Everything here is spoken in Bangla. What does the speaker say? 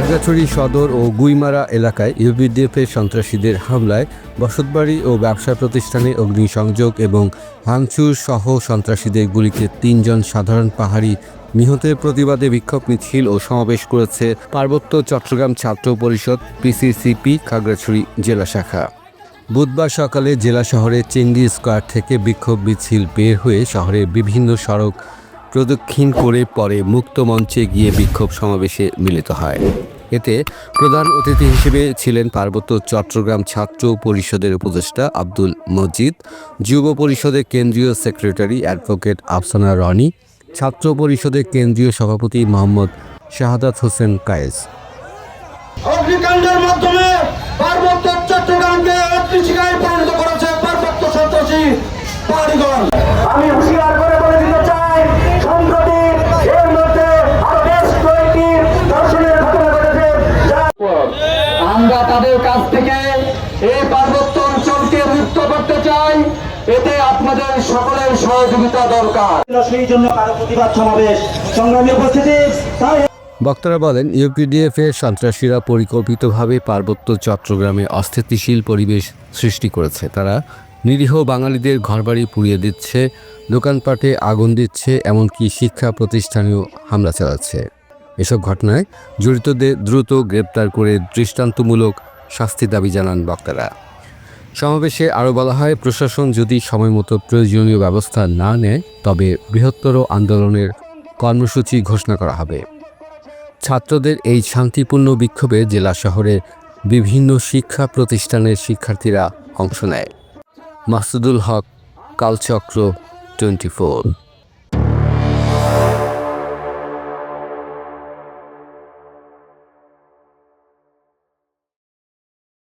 খাগড়াছড়ি সদর ও গুইমারা এলাকায় ইউপিডিএফের সন্ত্রাসীদের হামলায় বসতবাড়ি ও ব্যবসা প্রতিষ্ঠানে অগ্নিসংযোগ এবং ভাঙচুর সহ সন্ত্রাসীদের গুলিতে তিনজন সাধারণ পাহাড়ি নিহতের প্রতিবাদে বিক্ষোভ মিছিল ও সমাবেশ করেছে পার্বত্য চট্টগ্রাম ছাত্র পরিষদ পিসিসিপি খাগড়াছড়ি জেলা শাখা। বুধবার সকালে জেলা শহরের চেঙ্গি স্কোয়ার থেকে বিক্ষোভ মিছিল বের হয়ে শহরের বিভিন্ন সড়ক প্রদক্ষিণ করে পরে মুক্ত মঞ্চে গিয়ে বিক্ষোভ সমাবেশে মিলিত হয়। এতে প্রধান অতিথি হিসেবে ছিলেন পার্বত্য চট্টগ্রাম ছাত্র পরিষদের উপদেষ্টা আব্দুল মজিদ, যুব পরিষদের কেন্দ্রীয় সেক্রেটারি অ্যাডভোকেট আফসানা রনি, ছাত্র পরিষদের কেন্দ্রীয় সভাপতি মোহাম্মদ শাহাদাত হোসেন কায়েস। অগ্নিকাণ্ডের মাধ্যমে পার্বত্য চট্টগ্রামকে অগ্নিশিখায় পরিণত করেছে পার্বত্য সন্ত্রাসী পাহাড়িগণ আমরা তাদের কাছ থেকে এই পার্বত্য অঞ্চলকে মুক্ত করতে চাই। এতে আপনাদের সকলের সহযোগিতা দরকার। সেই জন্য কারও প্রতিবাদ সমাবেশ। সংগ্রামী উপস্থিতি তাই বক্তারা বলেন ইউপিডিএফ এর সন্ত্রাসীরা পরিকল্পিতভাবে পার্বত্য চট্টগ্রামে অস্থিতিশীল পরিবেশ সৃষ্টি করেছে। তারা নিরীহ বাঙালিদের ঘরবাড়ি পুড়িয়ে দিচ্ছে দোকানপাটে আগুন দিচ্ছে এমনকি শিক্ষা প্রতিষ্ঠানেও হামলা চালাচ্ছে। এসব ঘটনায় জড়িতদের দ্রুত গ্রেপ্তার করে দৃষ্টান্তমূলক শাস্তি দাবি জানান বক্তারা। সমাবেশে আরও বলা হয়, প্রশাসন যদি সময়মতো প্রয়োজনীয় ব্যবস্থা না নেয়, তবে বৃহত্তর আন্দোলনের কর্মসূচি ঘোষণা করা হবে। ছাত্রদের এই শান্তিপূর্ণ বিক্ষোভে জেলা শহরের বিভিন্ন শিক্ষা প্রতিষ্ঠানের শিক্ষার্থীরা অংশ নেয়। Masudul Haque, Kalchakra twenty four.